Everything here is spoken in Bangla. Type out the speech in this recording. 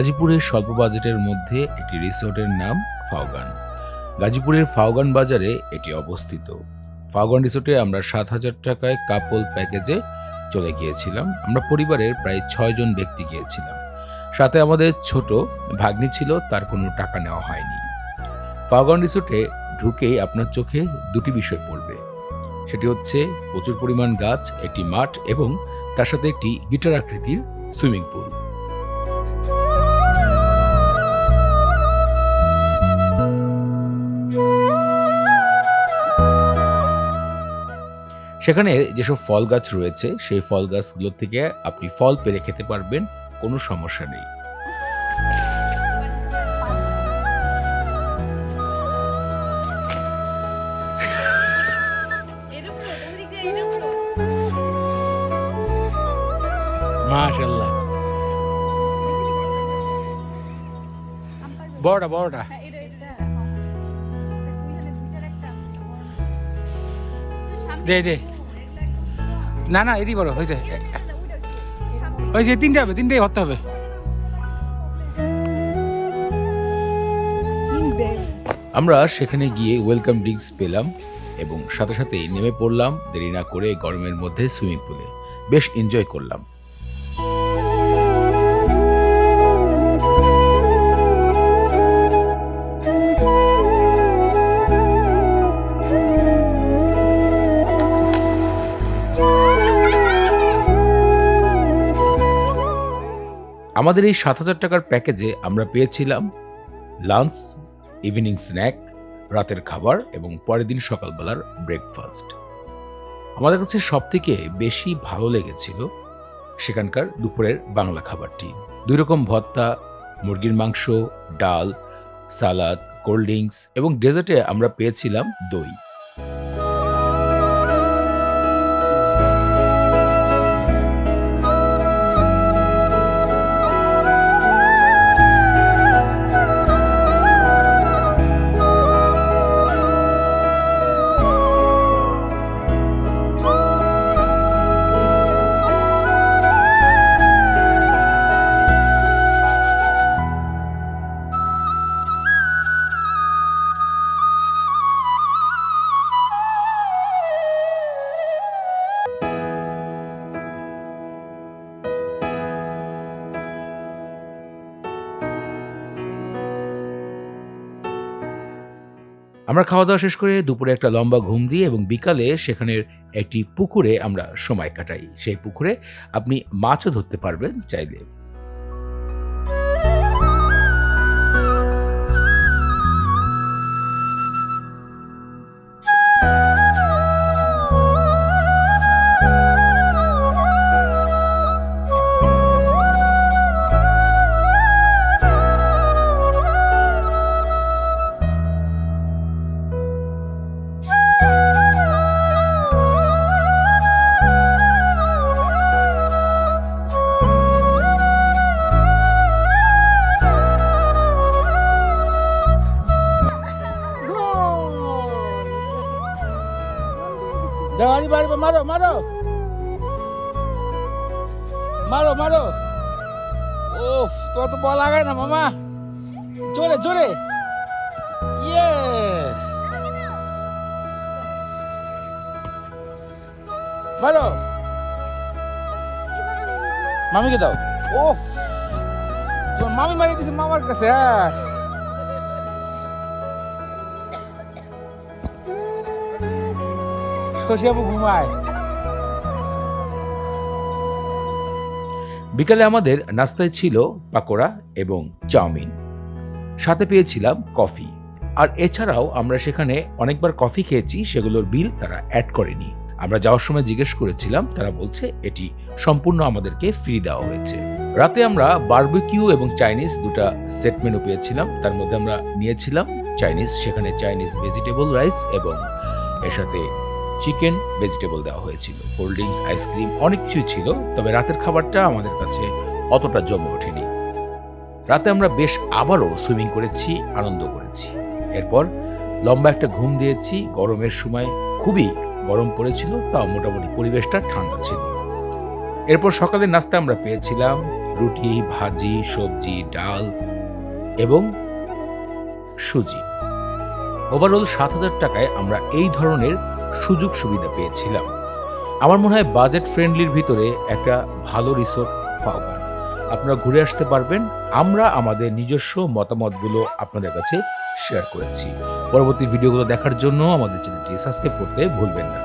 গাজীপুরের স্বল্প বাজেটের মধ্যে একটি রিসোর্টের নাম ফাওগান। গাজীপুরের ফাওগান বাজারে এটি অবস্থিত। ফাওগান রিসোর্টে আমরা সাত হাজার টাকায় কাপল প্যাকেজে চলে গিয়েছিলাম। আমরা পরিবারের প্রায় ছয় জন ব্যক্তি গিয়েছিলাম। সাথে আমাদের ছোট ভাগ্নি ছিল, তার কোনো টাকা নেওয়া হয়নি। ফাওগান রিসোর্টে ঢুকেই আপনার চোখে দুটি বিষয় পড়বে। সেটি হচ্ছে প্রচুর পরিমাণ গাছ, একটি মাঠ এবং তার সাথে একটি গিটার আকৃতির সুইমিং পুল। সেখানে যেসব ফল গাছ রয়েছে, সেই ফল গাছগুলো থেকে আপনি ফল পেরে খেতে পারবেন, কোনো সমস্যা নেই। মাশাল্লাহ বড়টা। দে দে। না না এটি বড় হয়েছে। ওই যে তিনটে হবে, তিনটেই ভরতে হবে। আমরা সেখানে গিয়ে ওয়েলকাম ড্রিঙ্কস পেলাম এবং সাথে সাথে নেমে পড়লাম। দেরি না করে গরমের মধ্যে সুইমিং পুলে বেশ এনজয় করলাম। আমাদের এই সাত হাজার টাকার প্যাকেজে আমরা পেয়েছিলাম লাঞ্চ ইভিনিং স্ন্যাক রাতের খাবার এবং পরের দিন সকালবেলার ব্রেকফাস্ট আমাদের কাছে সব থেকে বেশি ভালো লেগেছিল সেখানকার দুপুরের বাংলা খাবারটি। দুই রকম ভত্তা মুরগির মাংস, ডাল, সালাদ কোল্ড ড্রিঙ্কস এবং ডেজার্টে আমরা পেয়েছিলাম দই। আমরা খাওয়া দাওয়া শেষ করে দুপুরে একটা লম্বা ঘুম দিয়ে এবং বিকালে সেখানের একটি পুকুরে আমরা সময় কাটাই। সেই পুকুরে আপনি মাছও ধরতে পারবেন চাইলে। দেওয়ানি বাড়ি, মারো মারো। মারো মারো। ও তোমার তো বল লাগায় না, মামা। জোরে জোরে। ইয়েস মারো। মামিকে দাও। ও মামি মারিয়ে দিছে মামার কাছে হ্যাঁ। বিকালে আমাদের নাস্তায় ছিল পাকোড়া এবং চাউমিন। সাথে পেয়েছিলাম কফি। আর এছাড়াও আমরা সেখানে অনেকবার কফি খেয়েছি, সেগুলোর বিল তারা অ্যাড করেনি। আমরা যাওয়ার সময় জিজ্ঞেস করেছিলাম, তারা বলছে এটি সম্পূর্ণ আমাদেরকে ফ্রি দেওয়া হয়েছে। রাতে আমরা বার্বিকিউ এবং চাইনিজ দুটা সেট মেনু পেয়েছিলাম। তার মধ্যে আমরা নিয়েছিলাম চাইনিজ, সেখানে চাইনিজ ভেজিটেবল রাইস এবং এর সাথে চিকেন ভেজিটেবল দেওয়া হয়েছিল। কোল্ড ড্রিঙ্কস আইসক্রিম অনেক কিছুই ছিল, তবে রাতের খাবারটা আমাদের কাছে অতটা জমে ওঠেনি। রাতে আমরা বেশ আবারও সুইমিং করেছি, আনন্দ করেছি। এরপর লম্বা একটা ঘুম দিয়েছি, গরমের সময় খুবই গরম পড়েছিল, তাও মোটামুটি পরিবেশটা ঠান্ডা ছিল। এরপর সকালে নাস্তা আমরা পেয়েছিলাম, রুটি, ভাজি, সবজি, ডাল এবং সুজি। ওভারঅল সাত হাজার টাকায় আমরা এই ধরনের সুযোগ সুবিধা পেয়েছিলাম। আমার মনে হয় বাজেট ফ্রেন্ডলির ভিতরে একটা ভালো রিসোর্ট পাওয়া। আপনারা ঘুরে আসতে পারবেন। আমরা আমাদের নিজস্ব মতামতগুলো আপনাদের কাছে শেয়ার করেছি। পরবর্তী ভিডিওগুলো দেখার জন্য আমাদের চ্যানেলটি সাবস্ক্রাইব করতে ভুলবেন না।